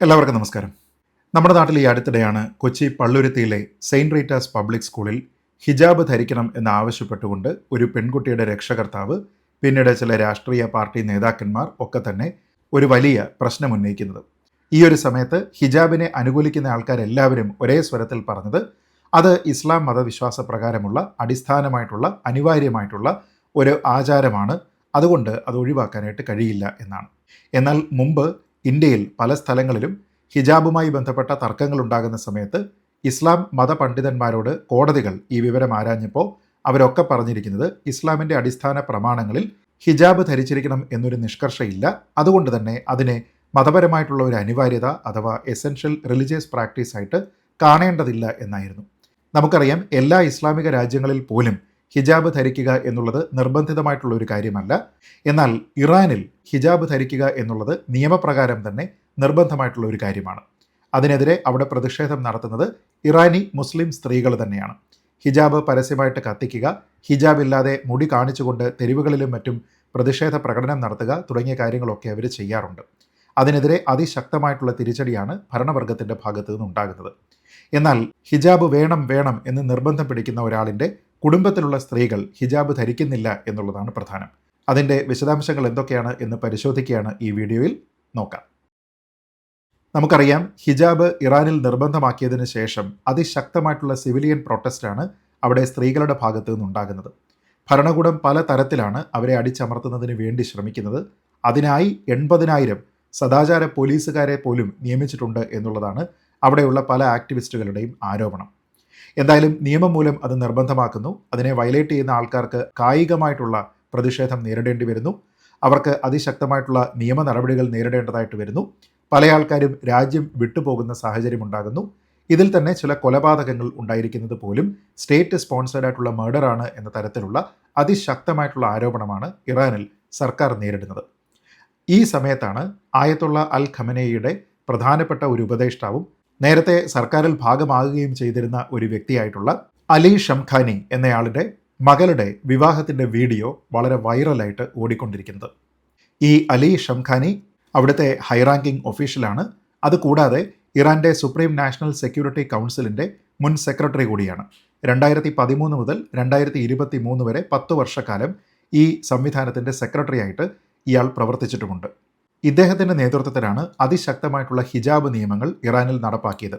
എല്ലാവർക്കും നമസ്കാരം. നമ്മുടെ നാട്ടിൽ ഈ അടുത്തിടെയാണ് കൊച്ചി പള്ളുരുത്തിയിലെ സെയിന്റ് റീറ്റാസ് പബ്ലിക് സ്കൂളിൽ ഹിജാബ് ധരിക്കണം എന്നാവശ്യപ്പെട്ടുകൊണ്ട് ഒരു പെൺകുട്ടിയുടെ രക്ഷകർത്താവ് പിന്നീട് ചില രാഷ്ട്രീയ പാർട്ടി നേതാക്കന്മാർ ഒക്കെ തന്നെ ഒരു വലിയ പ്രശ്നം ഉന്നയിക്കുന്നത്. ഈ ഒരു സമയത്ത് ഹിജാബിനെ അനുകൂലിക്കുന്ന ആൾക്കാരെല്ലാവരും ഒരേ സ്വരത്തിൽ പറഞ്ഞത് അത് ഇസ്ലാം മതവിശ്വാസ പ്രകാരമുള്ള അടിസ്ഥാനമായിട്ടുള്ള അനിവാര്യമായിട്ടുള്ള ഒരു ആചാരമാണ്. അതുകൊണ്ട് അത് ഒഴിവാക്കാനായിട്ട് കഴിയില്ല എന്നാണ്. എന്നാൽ മുമ്പ് ഇന്ത്യയിൽ പല സ്ഥലങ്ങളിലും ഹിജാബുമായി ബന്ധപ്പെട്ട തർക്കങ്ങൾ ഉണ്ടാകുന്ന സമയത്ത് ഇസ്ലാം മതപണ്ഡിതന്മാരോട് കോടതികൾ ഈ വിവരം ആരാഞ്ഞപ്പോൾ അവരൊക്കെ പറഞ്ഞിരിക്കുന്നത് ഇസ്ലാമിന്റെ അടിസ്ഥാന പ്രമാണങ്ങളിൽ ഹിജാബ് ധരിച്ചിരിക്കണം എന്നൊരു നിഷ്കർഷയില്ല. അതുകൊണ്ട് തന്നെ അതിനെ മതപരമായിട്ടുള്ള ഒരു അനിവാര്യത അഥവാ എസെൻഷ്യൽ റിലീജിയസ് പ്രാക്ടീസായിട്ട് കാണേണ്ടതില്ല എന്നായിരുന്നു. നമുക്കറിയാം എല്ലാ ഇസ്ലാമിക രാജ്യങ്ങളിൽ പോലും ഹിജാബ് ധരിക്കുക എന്നുള്ളത് നിർബന്ധിതമായിട്ടുള്ള ഒരു കാര്യമല്ല. എന്നാൽ ഇറാനിൽ ഹിജാബ് ധരിക്കുക എന്നുള്ളത് നിയമപ്രകാരം തന്നെ നിർബന്ധമായിട്ടുള്ള ഒരു കാര്യമാണ്. അതിനെതിരെ അവിടെ പ്രതിഷേധം നടത്തുന്നത് ഇറാനി മുസ്ലിം സ്ത്രീകൾ തന്നെയാണ്. ഹിജാബ് പരസ്യമായിട്ട് കത്തിക്കുക ഹിജാബ് ഇല്ലാതെ മുടി കാണിച്ചുകൊണ്ട് തെരുവുകളിലും മറ്റും പ്രതിഷേധ പ്രകടനം നടത്തുക തുടങ്ങിയ കാര്യങ്ങളൊക്കെ അവർ ചെയ്യാറുണ്ട്. അതിനെതിരെ അതിശക്തമായിട്ടുള്ള തിരിച്ചടിയാണ് ഭരണവർഗത്തിന്റെ ഭാഗത്തു നിന്നുണ്ടാകുന്നത്. എന്നാൽ ഹിജാബ് വേണം വേണം എന്ന് നിർബന്ധം പിടിക്കുന്ന ഒരാളിന്റെ കുടുംബത്തിലുള്ള സ്ത്രീകൾ ഹിജാബ് ധരിക്കുന്നില്ല എന്നുള്ളതാണ് പ്രധാനം. അതിന്റെ വിശദാംശങ്ങൾ എന്തൊക്കെയാണ് എന്ന് പരിശോധിക്കുകയാണ് ഈ വീഡിയോയിൽ നോക്കാം. നമുക്കറിയാം ഹിജാബ് ഇറാനിൽ നിർബന്ധമാക്കിയതിന് ശേഷം അതിശക്തമായിട്ടുള്ള സിവിലിയൻ പ്രൊട്ടസ്റ്റാണ് അവിടെ സ്ത്രീകളുടെ ഭാഗത്തു നിന്നുണ്ടാകുന്നത്. ഭരണകൂടം പല തരത്തിലാണ് അവരെ അടിച്ചമർത്തുന്നതിന് വേണ്ടി ശ്രമിക്കുന്നത്. അതിനായി എൺപതിനായിരം സദാചാര പോലീസുകാരെ പോലും നിയമിച്ചിട്ടുണ്ട് എന്നുള്ളതാണ് അവിടെയുള്ള പല ആക്ടിവിസ്റ്റുകളുടെയും ആരോപണം. എന്തായാലും നിയമം മൂലം അത് നിർബന്ധമാക്കുന്നു. അതിനെ വയലേറ്റ് ചെയ്യുന്ന ആൾക്കാർക്ക് കായികമായിട്ടുള്ള പ്രതിഷേധം നേരിടേണ്ടി വരുന്നു. അവർക്ക് അതിശക്തമായിട്ടുള്ള നിയമ നടപടികൾ നേരിടേണ്ടതായിട്ട് വരുന്നു. പല ആൾക്കാരും രാജ്യം വിട്ടുപോകുന്ന സാഹചര്യം ഉണ്ടാകുന്നു. ഇതിൽ തന്നെ ചില കൊലപാതകങ്ങൾ ഉണ്ടായിരിക്കുന്നത് പോലും സ്റ്റേറ്റ് സ്പോൺസേഡ് ആയിട്ടുള്ള മർഡറാണ് എന്ന തരത്തിലുള്ള അതിശക്തമായിട്ടുള്ള ആരോപണമാണ് ഇറാനിൽ സർക്കാർ നേരിടുന്നത്. ഈ സമയത്താണ് ആയത്തുള്ള അൽ ഖമനയുടെ പ്രധാനപ്പെട്ട ഒരു ഉപദേഷ്ടാവും നേരത്തെ സർക്കാരിൽ ഭാഗമാകുകയും ചെയ്തിരുന്ന ഒരു വ്യക്തിയായിട്ടുള്ള അലി ഷംഖാനി എന്നയാളുടെ മകളുടെ വിവാഹത്തിന്റെ വീഡിയോ വളരെ വൈറലായിട്ട് ഓടിക്കൊണ്ടിരിക്കുന്നത്. ഈ അലി ഷംഖാനി അവിടുത്തെ ഹൈറാങ്കിംഗ് ഒഫീഷ്യലാണ് അതുകൂടാതെ ഇറാന്റെ സുപ്രീം നാഷണൽ സെക്യൂരിറ്റി കൗൺസിലിന്റെ മുൻ സെക്രട്ടറി കൂടിയാണ്. രണ്ടായിരത്തി പതിമൂന്ന് മുതൽ രണ്ടായിരത്തി ഇരുപത്തി മൂന്ന് വരെ പത്ത് വർഷക്കാലം ഈ സംവിധാനത്തിന്റെ സെക്രട്ടറി ആയിട്ട് ഇയാൾ പ്രവർത്തിച്ചിട്ടുമുണ്ട്. ഇദ്ദേഹത്തിന്റെ നേതൃത്വത്തിലാണ് അതിശക്തമായിട്ടുള്ള ഹിജാബ് നിയമങ്ങൾ ഇറാനിൽ നടപ്പാക്കിയത്.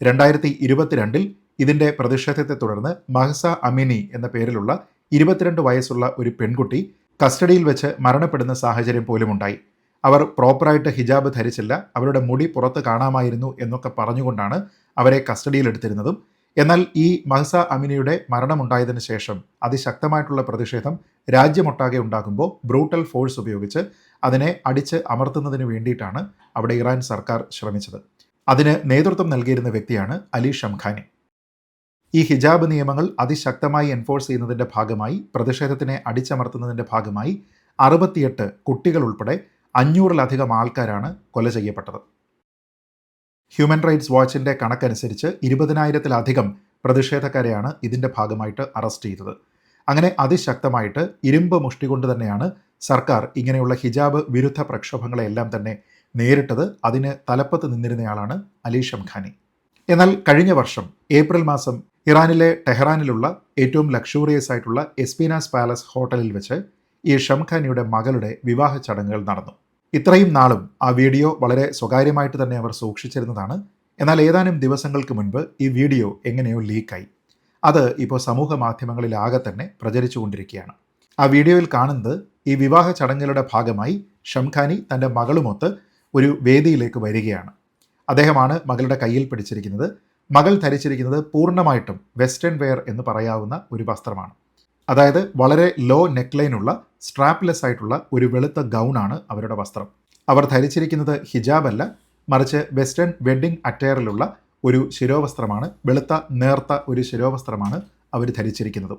രണ്ടായിരത്തി ഇരുപത്തിരണ്ടിൽ ഇതിന്റെ പ്രതിഷേധത്തെ തുടർന്ന് മഹസ അമിനി എന്ന പേരിലുള്ള ഇരുപത്തിരണ്ട് വയസ്സുള്ള ഒരു പെൺകുട്ടി കസ്റ്റഡിയിൽ വെച്ച് മരണപ്പെടുന്ന സാഹചര്യം പോലും ഉണ്ടായി അവർ പ്രോപ്പറായിട്ട് ഹിജാബ് ധരിച്ചില്ല അവരുടെ മുടി പുറത്ത് കാണാമായിരുന്നു എന്നൊക്കെ പറഞ്ഞുകൊണ്ടാണ് അവരെ കസ്റ്റഡിയിലെടുത്തിരുന്നതും എന്നാൽ ഈ മഹസ അമിനിയുടെ മരണമുണ്ടായതിനു ശേഷം അതിശക്തമായിട്ടുള്ള പ്രതിഷേധം രാജ്യമൊട്ടാകെ ഉണ്ടാകുമ്പോൾ ബ്രൂട്ടൽ ഫോഴ്സ് ഉപയോഗിച്ച് അതിനെ അടിച്ച് അമർത്തുന്നതിന് വേണ്ടിയിട്ടാണ് അവിടെ ഇറാൻ സർക്കാർ ശ്രമിച്ചത്. അതിന് നേതൃത്വം നൽകിയിരുന്ന വ്യക്തിയാണ് അലി ഷംഖാനി. ഈ ഹിജാബ് നിയമങ്ങൾ അതിശക്തമായി എൻഫോഴ്സ് ചെയ്യുന്നതിന്റെ ഭാഗമായി പ്രതിഷേധത്തിനെ അടിച്ചമർത്തുന്നതിന്റെ ഭാഗമായി അറുപത്തിയെട്ട് കുട്ടികൾ ഉൾപ്പെടെ അഞ്ഞൂറിലധികം ആൾക്കാരാണ് കൊല ചെയ്യപ്പെട്ടത്. ഹ്യൂമൻ റൈറ്റ്സ് വാച്ചിന്റെ കണക്കനുസരിച്ച് ഇരുപതിനായിരത്തിലധികം പ്രതിഷേധക്കാരെയാണ് ഇതിന്റെ ഭാഗമായിട്ട് അറസ്റ്റ് ചെയ്തത്. അങ്ങനെ അതിശക്തമായിട്ട് ഇരുമ്പ് മുഷ്ടി കൊണ്ട് തന്നെയാണ് സർക്കാർ ഇങ്ങനെയുള്ള ഹിജാബ് വിരുദ്ധ പ്രക്ഷോഭങ്ങളെല്ലാം തന്നെ നേരിട്ടത് അതിന് തലപ്പത്ത് നിന്നിരുന്നയാളാണ് അലി ഷംഖാനി. എന്നാൽ കഴിഞ്ഞ വർഷം ഏപ്രിൽ മാസം ഇറാനിലെ ടെഹ്റാനിലുള്ള ഏറ്റവും ലക്ഷൂറിയസ് ആയിട്ടുള്ള എസ്പിനാസ് പാലസ് ഹോട്ടലിൽ വെച്ച് ഈ ഷംഖാനിയുടെ മകളുടെ വിവാഹ ചടങ്ങുകൾ നടന്നു. ഇത്രയും നാളും ആ വീഡിയോ വളരെ സ്വകാര്യമായിട്ട് തന്നെ അവർ സൂക്ഷിച്ചിരുന്നതാണ്. എന്നാൽ ഏതാനും ദിവസങ്ങൾക്ക് മുൻപ് ഈ വീഡിയോ എങ്ങനെയോ ലീക്കായി. അത് ഇപ്പോൾ സമൂഹ മാധ്യമങ്ങളിലാകെ തന്നെ പ്രചരിച്ചുകൊണ്ടിരിക്കുകയാണ്. ആ വീഡിയോയിൽ കാണുന്നത് ഈ വിവാഹ ചടങ്ങുകളുടെ ഭാഗമായി ഷംഖാനി തന്റെ മകളുമൊത്ത് ഒരു വേദിയിലേക്ക് വരികയാണ്. അദ്ദേഹമാണ് മകളുടെ കയ്യിൽ പിടിച്ചിരിക്കുന്നത്. മകൾ ധരിച്ചിരിക്കുന്നത് പൂർണമായിട്ടും വെസ്റ്റേൺ വെയർ എന്ന് പറയാവുന്ന ഒരു വസ്ത്രമാണ്. അതായത് വളരെ ലോ നെക്ലൈനുള്ള സ്ട്രാപ്ലെസ് ആയിട്ടുള്ള ഒരു വെളുത്ത ഗൗണാണ് അവരുടെ വസ്ത്രം. അവർ ധരിച്ചിരിക്കുന്നത് ഹിജാബല്ല മറിച്ച് വെസ്റ്റേൺ വെഡ്ഡിംഗ് അറ്റയറിലുള്ള ഒരു ശിരോവസ്ത്രമാണ് വെളുത്ത നേർത്ത ഒരു ശിരോവസ്ത്രമാണ് അവർ ധരിച്ചിരിക്കുന്നത്.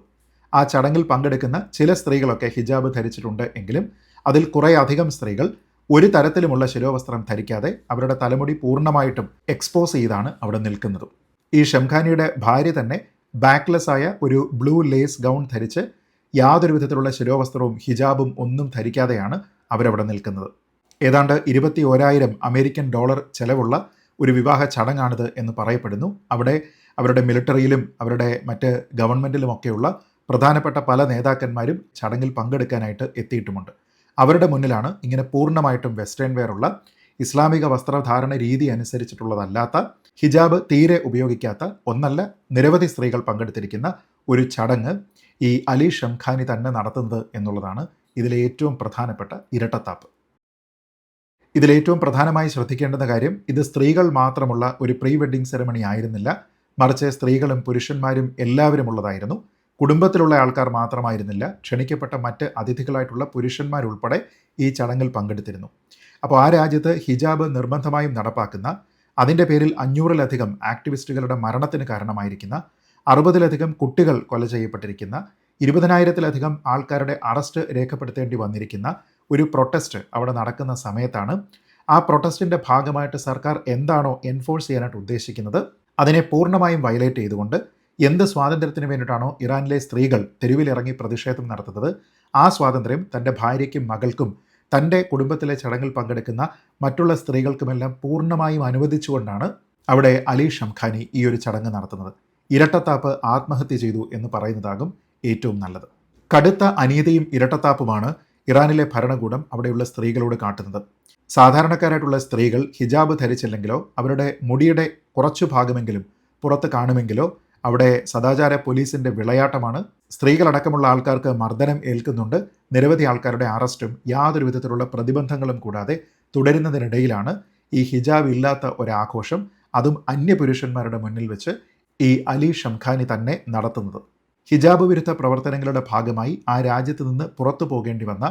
ആ ചടങ്ങിൽ പങ്കെടുക്കുന്ന ചില സ്ത്രീകളൊക്കെ ഹിജാബ് ധരിച്ചിട്ടുണ്ട് എങ്കിലും അതിൽ കുറേ അധികം സ്ത്രീകൾ ഒരു തരത്തിലുമുള്ള ശിരോവസ്ത്രം ധരിക്കാതെ അവരുടെ തലമുടി പൂർണമായിട്ടും എക്സ്പോസ് ചെയ്താണ് അവിടെ നിൽക്കുന്നത്. ഈ ഷംഖാനിയുടെ ഭാര്യ തന്നെ ബാക്ക്ലെസ് ആയ ഒരു ബ്ലൂ ലേസ് ഗൗൺ ധരിച്ച് യാതൊരു വിധത്തിലുള്ള ശിരോവസ്ത്രവും ഹിജാബും ഒന്നും ധരിക്കാതെയാണ് അവരവിടെ നിൽക്കുന്നത്. ഏതാണ്ട് ഇരുപത്തി ഓരായിരം അമേരിക്കൻ ഡോളർ ചെലവുള്ള ഒരു വിവാഹ ചടങ്ങാണിത് എന്ന് പറയപ്പെടുന്നു. അവിടെ അവരുടെ മിലിറ്ററിയിലും അവരുടെ മറ്റ് ഗവൺമെന്റിലുമൊക്കെയുള്ള പ്രധാനപ്പെട്ട പല നേതാക്കന്മാരും ചടങ്ങിൽ പങ്കെടുക്കാനായിട്ട് എത്തിയിട്ടുമുണ്ട്. അവരുടെ മുന്നിലാണ് ഇങ്ങനെ പൂർണമായിട്ടും വെസ്റ്റേൺ വെയർ ഉള്ള ഇസ്ലാമിക വസ്ത്രധാരണ രീതി അനുസരിച്ചിട്ടുള്ളതല്ലാത്ത ഹിജാബ് തീരെ ഉപയോഗിക്കാത്ത ഒന്നല്ല നിരവധി സ്ത്രീകൾ പങ്കെടുത്തിരിക്കുന്ന ഒരു ചടങ്ങ് ഈ അലി ഷംഖാനി തന്നെ നടത്തുന്നത് എന്നുള്ളതാണ് ഇതിലെ ഏറ്റവും പ്രധാനപ്പെട്ട ഇരട്ടത്താപ്പ്. ഇതിലേറ്റവും പ്രധാനമായി ശ്രദ്ധിക്കേണ്ടുന്ന കാര്യം ഇത് സ്ത്രീകൾ മാത്രമുള്ള ഒരു പ്രീ വെഡിങ് സെറമണി ആയിരുന്നില്ല. മറിച്ച് സ്ത്രീകളും പുരുഷന്മാരും എല്ലാവരും ഉള്ളതായിരുന്നു. കുടുംബത്തിലുള്ള ആൾക്കാർ മാത്രമായിരുന്നില്ല. ക്ഷണിക്കപ്പെട്ട മറ്റ് അതിഥികളായിട്ടുള്ള പുരുഷന്മാരുൾപ്പെടെ ഈ ചടങ്ങിൽ പങ്കെടുത്തിരുന്നു. അപ്പോൾ ആ രാജ്യത്ത് ഹിജാബ് നിർബന്ധമായും നടപ്പാക്കുന്ന അതിന്റെ പേരിൽ അഞ്ഞൂറിലധികം ആക്ടിവിസ്റ്റുകളുടെ മരണത്തിന് കാരണമായിരിക്കുന്ന അറുപതിലധികം കുട്ടികൾ കൊല ചെയ്യപ്പെട്ടിരിക്കുന്ന ഇരുപതിനായിരത്തിലധികം ആൾക്കാരുടെ അറസ്റ്റ് രേഖപ്പെടുത്തേണ്ടി വന്നിരിക്കുന്ന ഒരു പ്രൊട്ടസ്റ്റ് അവിടെ നടക്കുന്ന സമയത്താണ് ആ പ്രൊട്ടസ്റ്റിന്റെ ഭാഗമായിട്ട് സർക്കാർ എന്താണോ എൻഫോഴ്സ് ചെയ്യാനായിട്ട് ഉദ്ദേശിക്കുന്നത് അതിനെ പൂർണമായും വയലേറ്റ് ചെയ്തുകൊണ്ട് എന്ത് സ്വാതന്ത്ര്യത്തിന് വേണ്ടിയിട്ടാണോ ഇറാനിലെ സ്ത്രീകൾ തെരുവിലിറങ്ങി പ്രതിഷേധം നടത്തുന്നത്? ആ സ്വാതന്ത്ര്യം തന്റെ ഭാര്യയ്ക്കും മകൾക്കും തന്റെ കുടുംബത്തിലെ ചടങ്ങിൽ പങ്കെടുക്കുന്ന മറ്റുള്ള സ്ത്രീകൾക്കുമെല്ലാം പൂർണമായും അനുവദിച്ചുകൊണ്ടാണ് അവിടെ അലി ഷംഖാനി ഈ ഒരു ചടങ്ങ് നടത്തുന്നത്. ഇരട്ടത്താപ്പ് ആത്മഹത്യ ചെയ്തു എന്ന് പറയുന്നതാകും ഏറ്റവും നല്ലത്. കടുത്ത അനീതിയും ഇരട്ടത്താപ്പുമാണ് ഇറാനിലെ ഭരണകൂടം അവിടെയുള്ള സ്ത്രീകളോട് കാട്ടുന്നത്. സാധാരണക്കാരായിട്ടുള്ള സ്ത്രീകൾ ഹിജാബ് ധരിച്ചില്ലെങ്കിലോ അവരുടെ മുടിയുടെ കുറച്ചു ഭാഗമെങ്കിലും പുറത്ത് കാണുമെങ്കിലോ അവിടെ സദാചാര പോലീസിന്റെ വിളയാട്ടമാണ്. സ്ത്രീകളടക്കമുള്ള ആൾക്കാർക്ക് മർദ്ദനം ഏൽക്കുന്നുണ്ട്. നിരവധി ആൾക്കാരുടെ അറസ്റ്റും യാതൊരു വിധത്തിലുള്ള പ്രതിബന്ധങ്ങളും കൂടാതെ തുടരുന്നതിനിടയിലാണ് ഈ ഹിജാബ് ഇല്ലാത്ത ഒരാഘോഷം അതും അന്യപുരുഷന്മാരുടെ മുന്നിൽ വെച്ച് ഈ അലി ഷംഖാനി തന്നെ നടത്തുന്നത്. ഹിജാബ് വിരുദ്ധ പ്രവർത്തനങ്ങളുടെ ഭാഗമായി ആ രാജ്യത്ത് നിന്ന് പുറത്തു പോകേണ്ടി വന്ന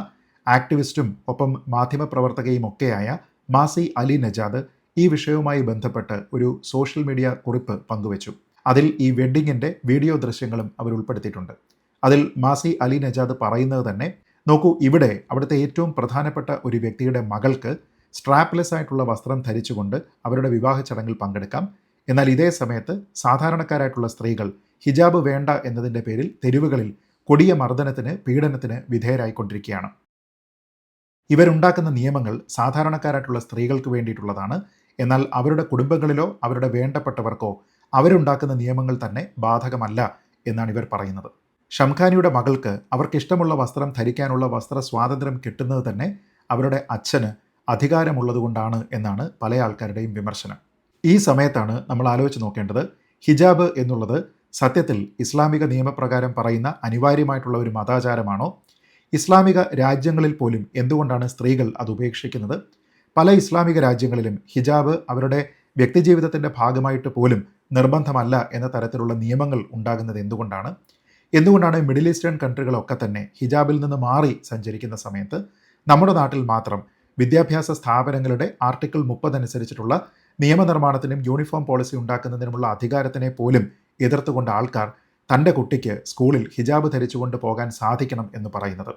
ആക്ടിവിസ്റ്റും ഒപ്പം മാധ്യമപ്രവർത്തകയും ഒക്കെയായ മാസി അലി നജാദ് ഈ വിഷയവുമായി ബന്ധപ്പെട്ട് ഒരു സോഷ്യൽ മീഡിയ കുറിപ്പ് പങ്കുവച്ചു. അതിൽ ഈ വെഡ്ഡിങ്ങിന്റെ വീഡിയോ ദൃശ്യങ്ങളും അവർ ഉൾപ്പെടുത്തിയിട്ടുണ്ട്. അതിൽ മാസി അലി നജാദ് പറയുന്നത് തന്നെ നോക്കൂ ഇവിടെ അവിടുത്തെ ഏറ്റവും പ്രധാനപ്പെട്ട ഒരു വ്യക്തിയുടെ മകൾക്ക് സ്ട്രാപ്ലെസ് ആയിട്ടുള്ള വസ്ത്രം ധരിച്ചുകൊണ്ട് അവരുടെ വിവാഹ ചടങ്ങിൽ പങ്കെടുക്കാം. എന്നാൽ ഇതേ സമയത്ത് സാധാരണക്കാരായിട്ടുള്ള സ്ത്രീകൾ ഹിജാബ് വേണ്ട എന്നതിന്റെ പേരിൽ തെരുവുകളിൽ കൊടിയ മർദ്ദനത്തിന് പീഡനത്തിന് വിധേയരായിക്കൊണ്ടിരിക്കുകയാണ്. ഇവരുണ്ടാക്കുന്ന നിയമങ്ങൾ സാധാരണക്കാരായിട്ടുള്ള സ്ത്രീകൾക്ക് വേണ്ടിയിട്ടുള്ളതാണ്. എന്നാൽ അവരുടെ കുടുംബങ്ങളിലോ അവരുടെ വേണ്ടപ്പെട്ടവർക്കോ അവരുണ്ടാക്കുന്ന നിയമങ്ങൾ തന്നെ ബാധകമല്ല എന്നാണ് ഇവർ പറയുന്നത്. ഷംഖാനിയുടെ മകൾക്ക് അവർക്കിഷ്ടമുള്ള വസ്ത്രം ധരിക്കാനുള്ള വസ്ത്ര സ്വാതന്ത്ര്യം കിട്ടുന്നത് തന്നെ അവരുടെ അച്ഛന് അധികാരമുള്ളതുകൊണ്ടാണ് എന്നാണ് പല ആൾക്കാരുടെയും വിമർശനം. ഈ സമയത്താണ് നമ്മൾ ആലോചിച്ച് നോക്കേണ്ടത് ഹിജാബ് എന്നുള്ളത് സത്യത്തിൽ ഇസ്ലാമിക നിയമപ്രകാരം പറയുന്ന അനിവാര്യമായിട്ടുള്ള ഒരു മതാചാരമാണോ? ഇസ്ലാമിക രാജ്യങ്ങളിൽ പോലും എന്തുകൊണ്ടാണ് സ്ത്രീകൾ അത് ഉപേക്ഷിക്കുന്നത്? പല ഇസ്ലാമിക രാജ്യങ്ങളിലും ഹിജാബ് അവരുടെ വ്യക്തിജീവിതത്തിന്റെ ഭാഗമായിട്ട് പോലും നിർബന്ധമല്ല എന്ന തരത്തിലുള്ള നിയമങ്ങൾ ഉണ്ടാകുന്നത് എന്തുകൊണ്ടാണ്? എന്തുകൊണ്ടാണ് മിഡിൽ ഈസ്റ്റേൺ കൺട്രികളൊക്കെ തന്നെ ഹിജാബിൽ നിന്ന് മാറി സഞ്ചരിക്കുന്ന സമയത്ത് നമ്മുടെ നാട്ടിൽ മാത്രം വിദ്യാഭ്യാസ സ്ഥാപനങ്ങളുടെ ആർട്ടിക്കിൾ മുപ്പത് അനുസരിച്ചിട്ടുള്ള നിയമനിർമ്മാണത്തിനും യൂണിഫോം പോളിസി ഉണ്ടാക്കുന്നതിനുമുള്ള അധികാരത്തിനെ പോലും എതിർത്തുകൊണ്ട് ആൾക്കാർ തന്റെ കുട്ടിക്ക് സ്കൂളിൽ ഹിജാബ് ധരിച്ചുകൊണ്ട് പോകാൻ സാധിക്കണം എന്ന് പറയുന്നത്?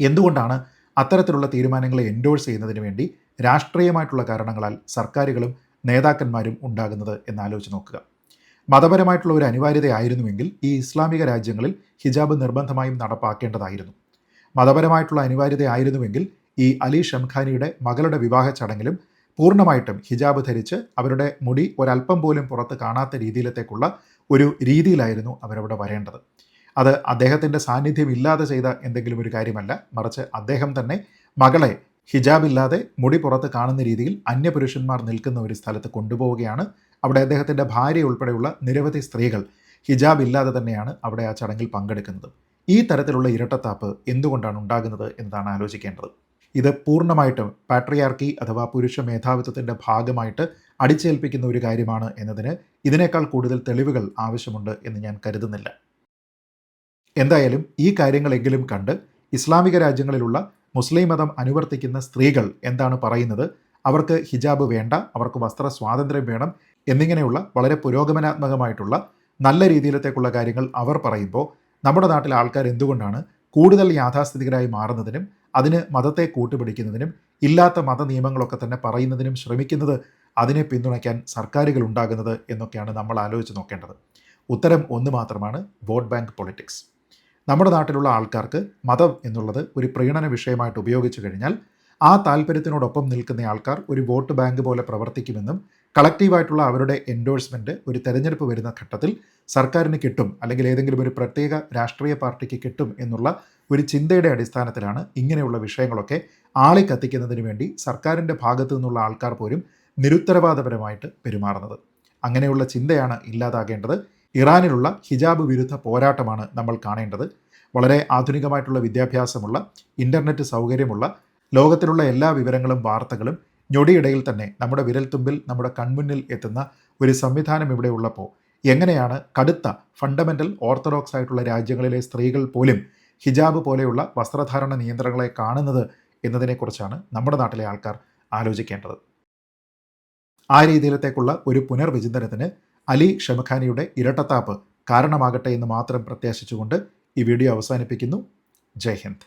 എന്തുകൊണ്ടാണ് അത്തരത്തിലുള്ള തീരുമാനങ്ങളെ എൻഡോഴ്സ് ചെയ്യുന്നതിന് വേണ്ടി രാഷ്ട്രീയമായിട്ടുള്ള കാരണങ്ങളാൽ സർക്കാരുകളും നേതാക്കന്മാരും ഉണ്ടാകുന്നത് എന്നാലോചിച്ച് നോക്കുക. മതപരമായിട്ടുള്ള ഒരു അനിവാര്യതയായിരുന്നുവെങ്കിൽ ഈ ഇസ്ലാമിക രാജ്യങ്ങളിൽ ഹിജാബ് നിർബന്ധമായും നടപ്പാക്കേണ്ടതായിരുന്നു. മതപരമായിട്ടുള്ള അനിവാര്യതയായിരുന്നുവെങ്കിൽ ഈ അലി ഷംഖാനിയുടെ മകളുടെ വിവാഹ ചടങ്ങിലും പൂർണമായിട്ടും ഹിജാബ് ധരിച്ച് അവരുടെ മുടി ഒരല്പം പോലും പുറത്ത് കാണാത്ത രീതിയിലത്തേക്കുള്ള ഒരു രീതിയിലായിരുന്നു അവരവിടെ വരേണ്ടത്. അത് അദ്ദേഹത്തിന്റെ സാന്നിധ്യം ഇല്ലാതെ ചെയ്ത എന്തെങ്കിലും ഒരു കാര്യമല്ല. മറിച്ച് അദ്ദേഹം തന്നെ മകളെ ഹിജാബ് ഇല്ലാതെ മുടി പുറത്ത് കാണുന്ന രീതിയിൽ അന്യപുരുഷന്മാർ നിൽക്കുന്ന ഒരു സ്ഥലത്ത് കൊണ്ടുപോവുകയാണ്. അവിടെ അദ്ദേഹത്തിന്റെ ഭാര്യ ഉൾപ്പെടെയുള്ള നിരവധി സ്ത്രീകൾ ഹിജാബ് ഇല്ലാതെ തന്നെയാണ് അവിടെ ആ ചടങ്ങിൽ പങ്കെടുക്കുന്നത്. ഈ തരത്തിലുള്ള ഇരട്ടത്താപ്പ് എന്തുകൊണ്ടാണ് ഉണ്ടാകുന്നത് എന്നതാണ് ആലോചിക്കേണ്ടത്. ഇത് പൂർണമായിട്ടും പാട്രിയാർക്കി അഥവാ പുരുഷ മേധാവിത്വത്തിന്റെ ഭാഗമായിട്ട് അടിച്ചേൽപ്പിക്കുന്ന ഒരു കാര്യമാണ് എന്നതിന് ഇതിനേക്കാൾ കൂടുതൽ തെളിവുകൾ ആവശ്യമുണ്ട് എന്ന് ഞാൻ കരുതുന്നില്ല. എന്തായാലും ഈ കാര്യങ്ങളെങ്കിലും കണ്ട് ഇസ്ലാമിക രാജ്യങ്ങളിലുള്ള മുസ്ലിം മതം അനുവർത്തിക്കുന്ന സ്ത്രീകൾ എന്താണ് പറയുന്നത്? അവർക്ക് ഹിജാബ് വേണ്ട അവർക്ക് വസ്ത്ര സ്വാതന്ത്ര്യം വേണം എന്നിങ്ങനെയുള്ള വളരെ പുരോഗമനാത്മകമായിട്ടുള്ള നല്ല രീതിയിലത്തേക്കുള്ള കാര്യങ്ങൾ അവർ പറയുമ്പോൾ നമ്മുടെ നാട്ടിലെ ആൾക്കാർ എന്തുകൊണ്ടാണ് കൂടുതൽ യാഥാസ്ഥിതികരായി മാറുന്നതിനും അതിന് മതത്തെ കൂട്ടുപിടിക്കുന്നതിനും ഇല്ലാത്ത മത നിയമങ്ങളൊക്കെ തന്നെ പറയുന്നതിനും ശ്രമിക്കുന്നത് അതിനെ പിന്തുണയ്ക്കാൻ സർക്കാരുകൾ ഉണ്ടാകുന്നത് എന്നൊക്കെയാണ് നമ്മൾ ആലോചിച്ച് നോക്കേണ്ടത്. ഉത്തരം ഒന്ന് മാത്രമാണ് വോട്ട് ബാങ്ക് പൊളിറ്റിക്സ്. നമ്മുടെ നാട്ടിലുള്ള ആൾക്കാർക്ക് മതം എന്നുള്ളത് ഒരു പ്രീണന വിഷയമായിട്ട് ഉപയോഗിച്ചു കഴിഞ്ഞാൽ ആ താല്പര്യത്തിനോടൊപ്പം നിൽക്കുന്ന ആൾക്കാർ ഒരു വോട്ട് ബാങ്ക് പോലെ പ്രവർത്തിക്കുമെന്നും കളക്റ്റീവായിട്ടുള്ള അവരുടെ എൻഡോഴ്സ്മെന്റ് ഒരു തെരഞ്ഞെടുപ്പ് വരുന്ന ഘട്ടത്തിൽ സർക്കാരിന് കിട്ടും അല്ലെങ്കിൽ ഏതെങ്കിലും ഒരു പ്രത്യേക രാഷ്ട്രീയ പാർട്ടിക്ക് കിട്ടും എന്നുള്ള ഒരു ചിന്തയുടെ അടിസ്ഥാനത്തിലാണ് ഇങ്ങനെയുള്ള വിഷയങ്ങളൊക്കെ ആളെ കത്തിക്കുന്നതിന് വേണ്ടി സർക്കാരിന്റെ ഭാഗത്തു നിന്നുള്ള ആൾക്കാർ പോലും നിരുത്തരവാദപരമായിട്ട് പെരുമാറുന്നത്. അങ്ങനെയുള്ള ചിന്തയാണ് ഇല്ലാതാകേണ്ടത്. ഇറാനിലുള്ള ഹിജാബ് വിരുദ്ധ പോരാട്ടമാണ് നമ്മൾ കാണേണ്ടത്. വളരെ ആധുനികമായിട്ടുള്ള വിദ്യാഭ്യാസമുള്ള ഇന്റർനെറ്റ് സൗകര്യമുള്ള ലോകത്തിലുള്ള എല്ലാ വിവരങ്ങളും വാർത്തകളും ഞൊടിയിടയിൽ തന്നെ നമ്മുടെ വിരൽത്തുമ്പിൽ നമ്മുടെ കൺമുന്നിൽ എത്തുന്ന ഒരു സംവിധാനം ഇവിടെ ഉള്ളപ്പോൾ എങ്ങനെയാണ് കടുത്ത ഫണ്ടമെന്റൽ ഓർത്തഡോക്സ് ആയിട്ടുള്ള രാജ്യങ്ങളിലെ സ്ത്രീകൾ പോലും ഹിജാബ് പോലെയുള്ള വസ്ത്രധാരണ നിയന്ത്രണങ്ങളെ കാണുന്നത് എന്നതിനെക്കുറിച്ചാണ് നമ്മുടെ നാട്ടിലെ ആൾക്കാർ ആലോചിക്കേണ്ടത്. ആ രീതിയിലത്തേക്കുള്ള ഒരു പുനർവിചിന്തനത്തിന് അലി ഷമഖാനിയുടെ ഇരട്ടത്താപ്പ് കാരണമാകട്ടെ എന്ന് മാത്രം പ്രത്യാശിച്ചുകൊണ്ട് ഈ വീഡിയോ അവസാനിപ്പിക്കുന്നു. ജയ് ഹിന്ദ്.